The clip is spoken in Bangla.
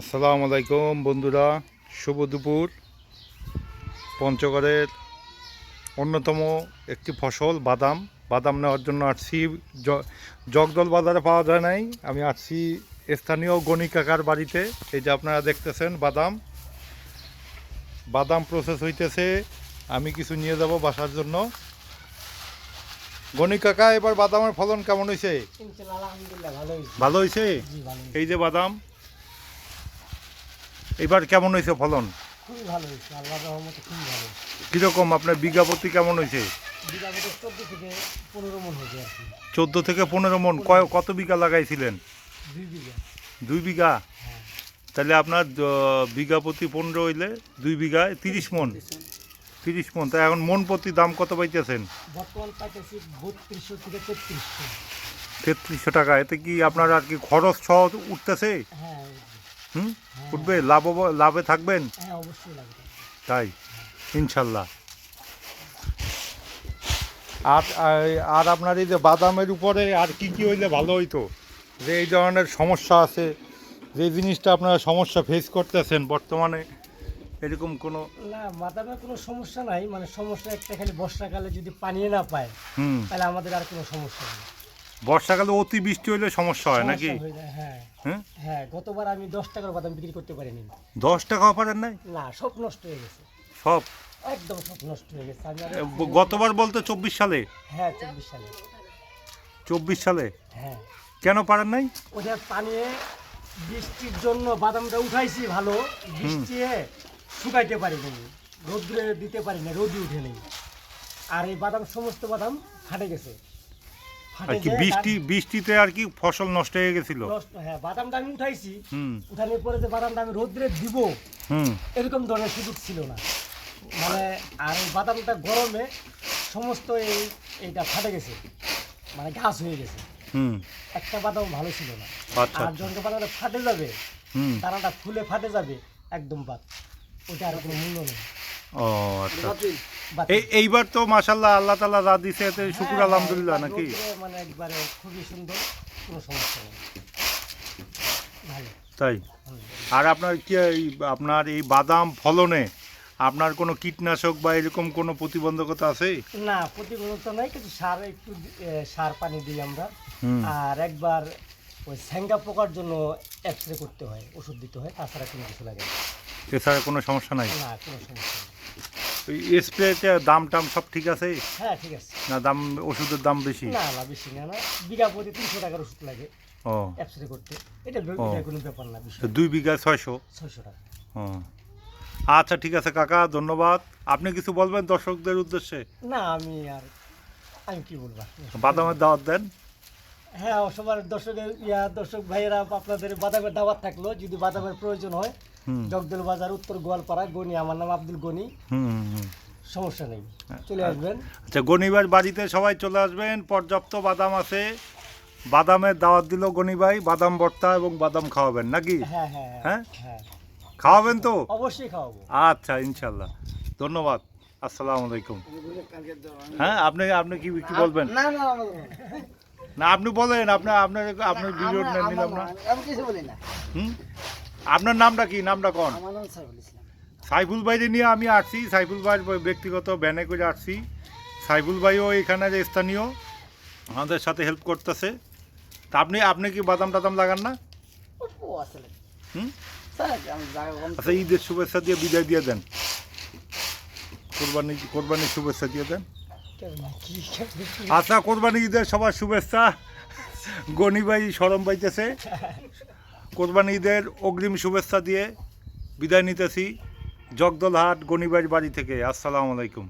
আসসালামু আলাইকুম বন্ধুরা শুভ দুপুর। পঞ্চগড়ের অন্যতম একটি ফসল বাদাম। বাদাম নেওয়ার জন্য আসছি জগদল বাজারে পাওয়া যায় নাই। আমি আসছি স্থানীয় গণি কাকার বাড়িতে। এই যে আপনারা দেখতেছেন বাদাম। বাদাম প্রসেস হইতেছে আমি কিছু নিয়ে যাব বাসার জন্য। গণি কাকা এবার বাদামের ফলন কেমন হয়েছে ভালো হয়েছে এই যে বাদাম এবার কেমন হয়েছে ফলন? খুবই ভালো হয়েছে আল্লাহ রহমতে খুবই ভালো কীরকম আপনার বিঘা প্রতি কেমন হয়েছে? বিঘা চোদ্দ থেকে পনেরো মন হয়েছে আর কি। চোদ্দ থেকে পনেরো মন কয় কত বিঘা লাগাইছিলেন? দুই বিঘা। দুই বিঘা? হ্যাঁ। তাহলে আপনার বিঘা প্রতি পনেরো হইলে দুই বিঘায় তিরিশ মন। তিরিশ মন তাই এখন মন প্রতি দাম কত পাইতেছেন? বর্তমান পাইতেছি বত্রিশশো থেকে তেত্রিশশো। তেত্রিশশো টাকা এতে কি আপনার আর কি খরচ সহ উঠতেছে? হ্যাঁ হুম? উঠবে লাভ লাভে থাকবেন? হ্যাঁ অবশ্যই লাগবে তাই? ইনশাল্লাহ। আর আর- আপনার এই যে বাদামের উপরে আর কি কি হইলে ভালো হইতো? যে এই ধরনের সমস্যা আছে যে জিনিসটা আপনারা সমস্যা ফেস করতেছেন বর্তমানে এরকম কোনো? না বাদামের কোনো সমস্যা নাই মানে সমস্যা একটা খালি বর্ষাকালে যদি পানি না পায় হুম। তাহলে আমাদের আর কোনো সমস্যা নেই। বর্ষাকালে অতি বৃষ্টি হইলে সমস্যা হয় নাকি? হয়ে হ্যাঁ। হ্যাঁ? গতবার আমি দশ টাকার বাদাম বিক্রি করতে পারিনি। দশ টাকাও পারেন নাই? না সব নষ্ট হয়ে গেছে। সব? একদম সব নষ্ট হয়ে গেছে। গতবার বলতে চব্বিশ সালে? হ্যাঁ চব্বিশ সালে। চব্বিশ সালে? হ্যাঁ। কেন পারেন নাই? ওদের পানি বৃষ্টির জন্য বাদামটা উঠাইছি ভালো বৃষ্টি শুকাইতে পারিনি। রোদ্রে দিতে পারি না রোদই উঠে নেই। আর এই বাদাম সমস্ত বাদাম ফাটে গেছে। আর কি বৃষ্টি বৃষ্টিতে আর কি ফসল নষ্ট হয়ে গেছিল? হ্যাঁ বাদামটা আমি উঠাইছি। উঠানোর পরে যে বাদামটা আমি রোদ্রে দিব এরকম ধরনের সুযোগ ছিল না। মানে আর বাদামটা গরমে সমস্ত এই এইটা ফাটে গেছে। মানে ঘাস হয়ে গেছে। একটা বাদাম ভালো ছিল না। আচ্ছা আর আচ্ছা। যখন বাদামটা ফাটে যাবে হুম। তারাটা ফুলে ফাটে যাবে একদম বাদ। ওটা আর কোনো মূল্য নেই। ও আচ্ছা। এই এইবার তো মাশাল্লাহ আল্লাহ তালা যা দিছে এতে শুকুর হ্যাঁ, আলহামদুলিল্লাহ হ্যাঁ, নাকি? মানে একবারে খুবই সুন্দর কোনো সমস্যা নেই। তাই? আর আপনার কি এই আপনার এই বাদাম ফলনে আপনার কোনো কীটনাশক বা এরকম কোনো প্রতিবন্ধকতা আছে? না প্রতিবন্ধকতা নাই কিন্তু সার একটু সার পানি দিই আমরা। আর একবার ওই স্যাঙ্গা পোকার জন্য এক্স রে করতে হয় ওষুধ দিতে হয় তাছাড়া কোনো কিছু লাগে এছাড়া কোনো সমস্যা নাই? না কোনো সমস্যা নেই। ওই স্প্রেতে দাম টাম সব ঠিক আছে? হ্যাঁ ঠিক আছে। না দাম ওষুধের দাম বেশি? না না বেশি না না। বিঘা প্রতি তিনশো টাকার ওষুধ লাগে। ও। করতে। এটা কোনো ব্যাপার না দুই বিঘা ছয়শো? ছয়শো টাকা। ও। আচ্ছা ঠিক আছে কাকা ধন্যবাদ। আপনি কিছু বলবেন দর্শকদের উদ্দেশ্যে? না আমি আর আমি কি বলব? বাদামের দাওয়াত দেন। হ্যাঁ সবার দর্শকের ইয়া দর্শক ভাইয়েরা আপনাদের বাদামের দাওয়াত থাকল। যদি বাদামের প্রয়োজন হয় জগদল বাজার উত্তর গোয়ালপাড়া গনি আমার নাম আব্দুল গনি। হুম হুম, হুম। সমস্যা নেই চলে আসবেন। আচ্ছা গনিবার বাড়িতে সবাই চলে আসবেন। পর্যাপ্ত বাদাম আছে। বাদামের দাওয়াত দিল গনিভাই বাদাম ভর্তা এবং বাদাম খাওয়াবেন নাকি? হ্যাঁ হ্যাঁ হ্যাঁ? হ্যাঁ? খাওয়াবেন তো? অবশ্যই খাওয়াবো। আচ্ছা ইনশাল্লাহ। ধন্যবাদ। আসসালামু আলাইকুম। হ্যাঁ আপনি আপনি কি কি বলবেন? না না না আপনি বলেন আপনার আপনার আপনার ভিডিও নিলাম না আমি কিছু বলি না। হুম? আপনার নামটা কি? নামটা কোন? আমার নাম সাইফুল ইসলাম। সাইফুল ভাইরে নিয়ে আমি আসছি। সাইফুল ভাইয়ের ব্যক্তিগত ভ্যানে করে আসছি। সাইফুল ভাইও এখানে যে স্থানীয় আমাদের সাথে হেল্প করতেছে। তা আপনি আপনি কি বাদাম টাদাম লাগান না? হুম? আচ্ছা ঈদের শুভেচ্ছা দিয়ে বিদায় দিয়ে দেন। কোরবানি কোরবানির শুভেচ্ছা দিয়ে দেন। আচ্ছা কোরবানি ঈদের সবার শুভেচ্ছা। গনি ভাই সরম পাইতেছে কোরবানি ঈদের অগ্রিম শুভেচ্ছা দিয়ে বিদায় নিতেছি। জগদলহাট গণিবাস বাড়ি থেকে। আসসালামু আলাইকুম।